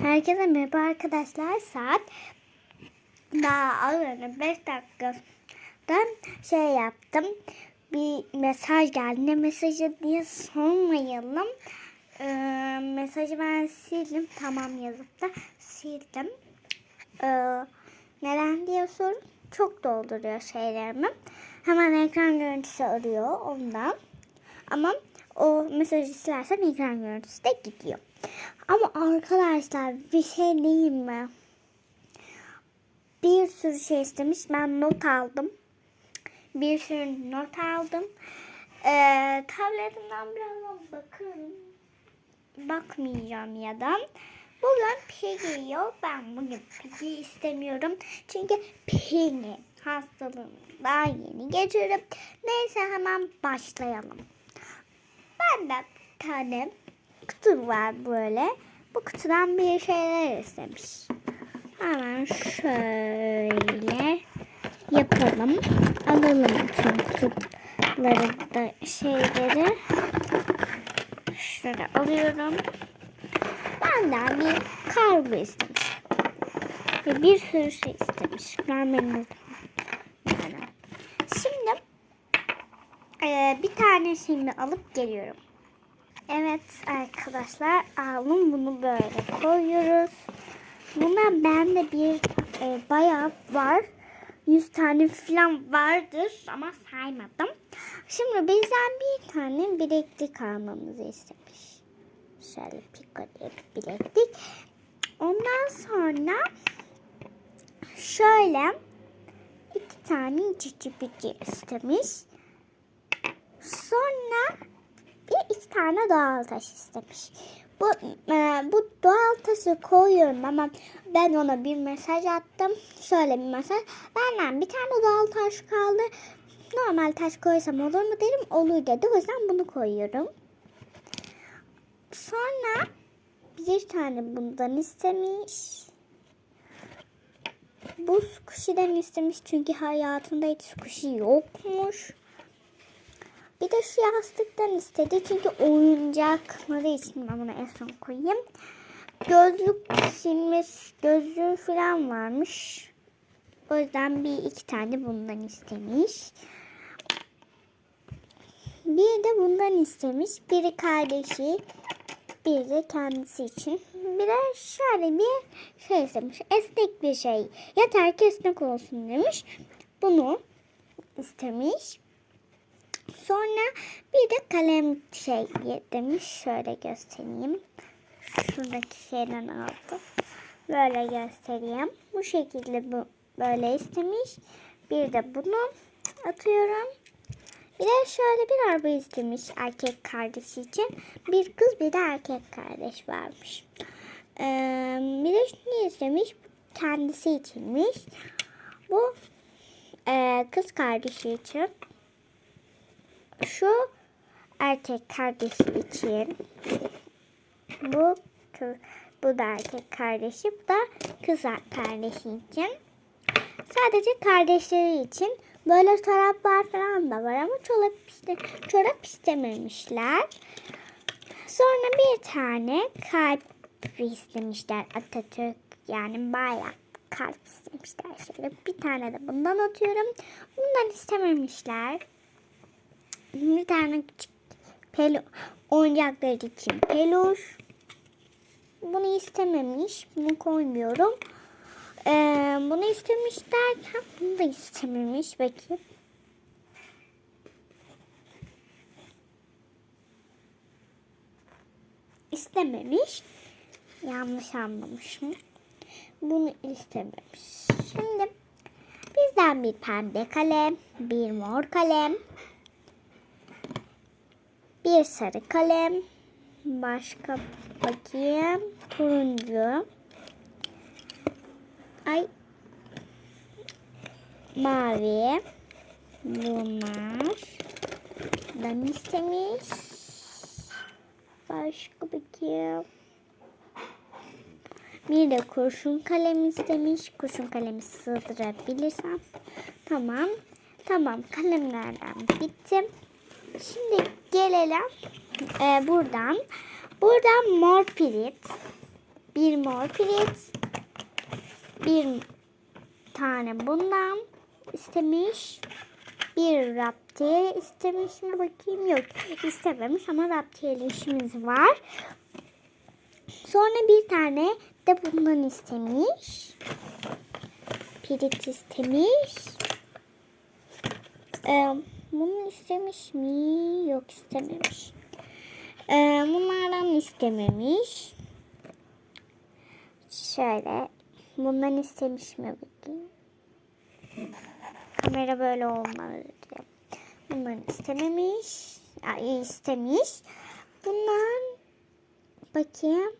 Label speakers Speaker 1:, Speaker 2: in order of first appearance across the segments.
Speaker 1: Herkese merhaba arkadaşlar. Saat daha az önce 5 dakikadan şey yaptım. Bir mesaj geldi. Ne mesajı diye sormayalım. Ee, mesajı ben sildim. Tamam yazıp da sildim. Ee, neden diye sorun. Çok dolduruyor şeylerimi. Hemen ekran görüntüsü arıyor ondan. Ama o mesajı silersem ekran görüntüsü de gidiyor. Ama arkadaşlar bir şey diyeyim mi? Bir sürü şey istemiş. Ben not aldım. Bir sürü not aldım. Ee, tabletimden birazdan bakarım. Bakmayacağım ya da. Bugün pigi yiyor. Ben bugün pigi istemiyorum. Çünkü pigi hastalığını daha yeni geçirdim. Neyse hemen başlayalım. Benden bir tane kutu var böyle. Bu kutudan bir şeyler istemiş. Hemen şöyle yapalım. Alalım tüm kutuları da şeyleri. Şöyle alıyorum. Benden bir kargo istemiş. Ve bir sürü şey istemiş. Görmeniz. Şimdi eee, bir tane şimdi alıp geliyorum. Evet arkadaşlar aldım bunu böyle koyuyoruz. Buna bende bir e, bayağı var. 100 tane falan vardır ama saymadım. Şimdi bizden bir tane bileklik almamızı istemiş. Şöyle pikolik bileklik. Ondan sonra şöyle iki tane cici bici istemiş. Sonra iki tane doğal taş istemiş. Bu e, bu doğal taşı koyuyorum ama ben ona bir mesaj attım. Şöyle bir mesaj. Benden bir tane doğal taş kaldı. Normal taş koysam olur mu dedim. Olur dedi. O yüzden bunu koyuyorum. Sonra bir tane bundan istemiş. Bu squishy'den istemiş çünkü hayatında hiç squishy yokmuş. Bir de şu yastıktan istedi. Çünkü oyuncakları için ben bunu en son koyayım. Gözlük silmesi, gözlüğü falan varmış. O yüzden bir iki tane bundan istemiş. Bir de bundan istemiş. Biri kardeşi, biri de kendisi için. Bir de şöyle bir şey istemiş. Esnek bir şey. Yeter ki esnek olsun demiş. Bunu istemiş. Sonra bir de kalem şey demiş. Şöyle göstereyim. Şuradaki şeyden aldım. Böyle göstereyim. Bu şekilde bu böyle istemiş. Bir de bunu atıyorum. Bir de şöyle bir araba istemiş erkek kardeşi için. Bir kız bir de erkek kardeş varmış. Ee, bir de ne istemiş? Kendisi içinmiş. Bu e, kız kardeşi için şu erkek kardeşi için. Bu bu da erkek kardeşi bu da kız kardeşi için. Sadece kardeşleri için. Böyle çoraplar falan da var ama çorap, iste, çorap istememişler. Sonra bir tane kalp istemişler Atatürk. Yani bayağı kalp istemişler. Şöyle bir tane de bundan atıyorum. Bundan istememişler bir tane küçük pelu oyuncaklar için peluş. Bunu istememiş. Bunu koymuyorum. Ee, bunu istemiş derken bunu da istememiş. Bakayım. İstememiş. Yanlış anlamışım. Bunu istememiş. Şimdi bizden bir pembe kalem, bir mor kalem, bir sarı kalem. Başka bakayım. Turuncu. Ay. Mavi. Bunlar. Ben istemiş. Başka bakayım. Bir de kurşun kalem istemiş. Kurşun kalemi sığdırabilirsem. Tamam. Tamam kalemlerden bitti. Şimdi gelelim e, buradan. Buradan mor pirit. bir mor pirit, bir tane bundan istemiş. Bir raptiye istemiş mi bakayım yok istememiş ama raptiyeli işimiz var. Sonra bir tane de bundan istemiş. Pirit istemiş. Ee, bunu istemiş mi? Yok istememiş. Ee, bunlardan istememiş. Şöyle. Bundan istemiş mi bakayım? Kamera böyle olmalı diyor. Bundan istememiş. Ay, istemiş. Bundan bakayım.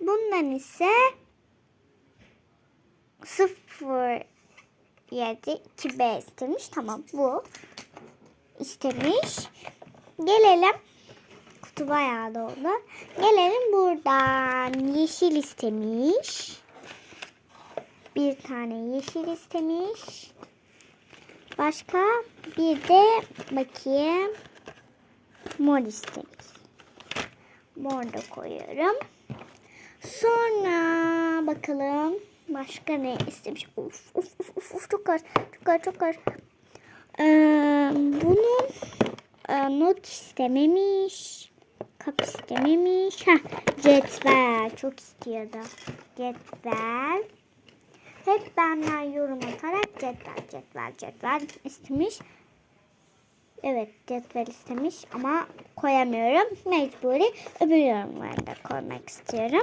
Speaker 1: Bundan ise 0 7 2B istemiş. Tamam bu istemiş. Gelelim kutu bayağı dolu. Gelelim buradan yeşil istemiş. Bir tane yeşil istemiş. Başka bir de bakayım mor istemiş. Mor da koyuyorum. Sonra bakalım başka ne istemiş. Uf uf uf uf, uf çok az çok az çok az. Ee, bunun e, not istememiş. Kap istememiş. Heh, cetvel çok istiyordu. Cetvel. Hep benden yorum atarak cetvel cetvel cetvel istemiş. Evet cetvel istemiş ama koyamıyorum. Mecburi öbür yorumları da koymak istiyorum.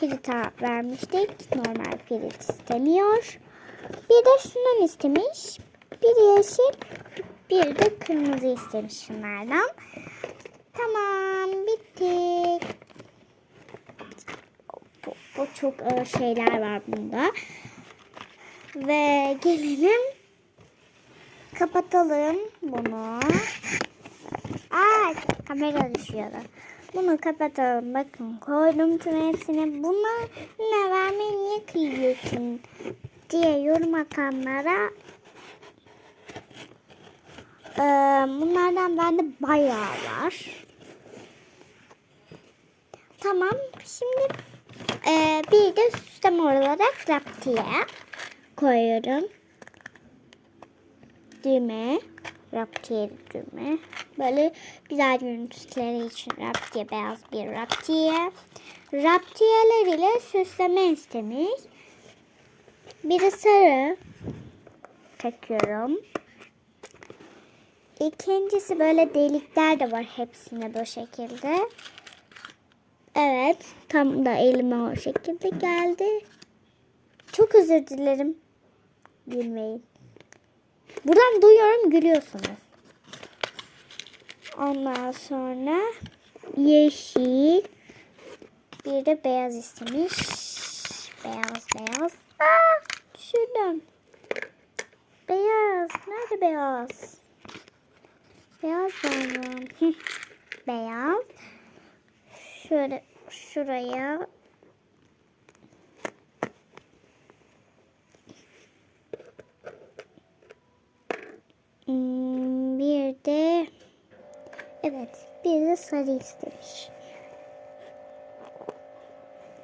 Speaker 1: Pirita vermiştik. Normal pirit istemiyor. Bir de şundan istemiş. Bir yeşil bir de kırmızı istemiş şunlardan. Tamam bitti. Bu, bu çok şeyler var bunda. Ve gelelim kapatalım bunu. Aa kamera düşüyordu. Bunu kapatalım. Bakın koydum tüm hepsini. Buna ne vermeyi niye kıyıyorsun diye yorum atanlara ee, bunlardan bende bayağı var. Tamam. Şimdi ee, bir de süsleme olarak raptiye koyuyorum. Düğme. Raptiye. Böyle güzel görüntüleri için raptiye beyaz bir raptiye. Raptiyeler ile süsleme istemiş. Biri sarı. Takıyorum. İkincisi böyle delikler de var hepsine bu şekilde. Evet. Tam da elime o şekilde geldi. Çok özür dilerim. Gülmeyin. Buradan duyuyorum gülüyorsunuz. Ondan sonra yeşil bir de beyaz istemiş. Beyaz beyaz. Aa, şuradan. Beyaz. Nerede beyaz? Beyaz var beyaz. Şöyle şuraya Hmm, bir de evet bir de sarı istemiş.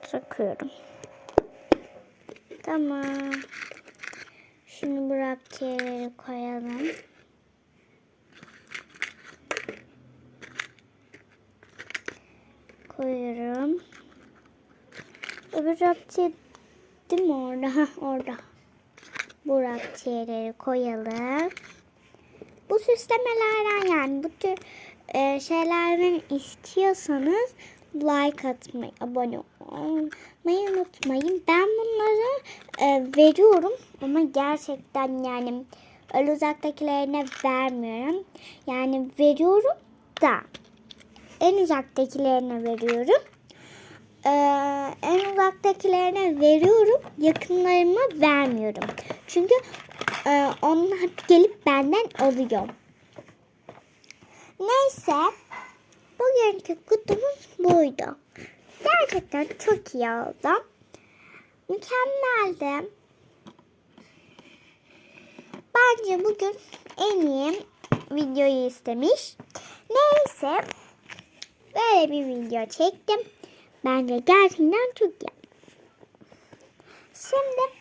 Speaker 1: Takıyorum. Tamam. Şimdi bırak diğerleri koyalım. Koyuyorum. Öbür raptiye değil mi orada? Ha, orada. Bu raptiyeleri koyalım. Bu süslemelerden yani bu tür e, şeylerden istiyorsanız like atmayı, abone olmayı unutmayın. Ben bunları e, veriyorum ama gerçekten yani öyle uzaktakilerine vermiyorum. Yani veriyorum da en uzaktakilerine veriyorum. Ee, en uzaktakilerine veriyorum. Yakınlarıma vermiyorum. Çünkü e, onlar gelip benden alıyor. Neyse. Bugünkü kutumuz buydu. Gerçekten çok iyi oldu. Mükemmeldi. Bence bugün en iyi videoyu istemiş. Neyse. böyle bir video çektim. Bence gerçekten çok iyi. Şimdi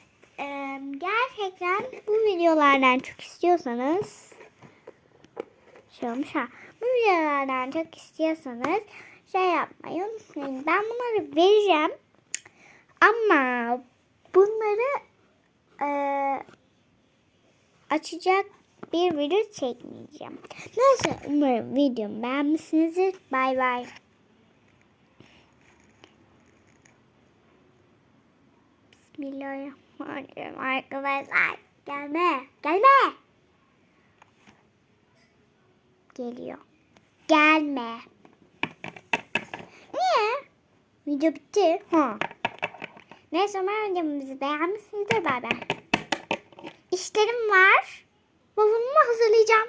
Speaker 1: gerçekten bu videolardan çok istiyorsanız şey olmuş ha. Bu videolardan çok istiyorsanız şey yapmayı unutmayın. Ben bunları vereceğim. Ama bunları e, açacak bir video çekmeyeceğim. Neyse umarım videomu beğenmişsinizdir. Bay bay. Bismillahirrahmanirrahim arkadaşlar. Gelme. Gelme. Geliyor. Gelme. Niye? Video bitti. Ha. Neyse umarım videomuzu beğenmişsinizdir. Bay bay. İşlerim var. Bavulumu hazırlayacağım.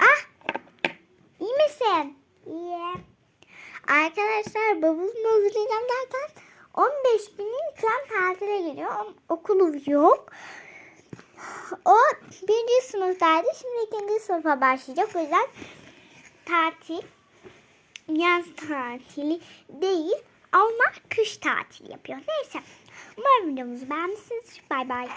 Speaker 1: Ah! İyi misin? İyi. Arkadaşlar bavulumu hazırlayacağım derken 15 günün şu an tatile geliyor. Okulu yok. O birinci sınıftaydı. Şimdi ikinci sınıfa başlayacak. O yüzden tatil yaz tatili değil ama kış tatili yapıyor. Neyse. Umarım videomuzu beğenmişsiniz. Bay bay.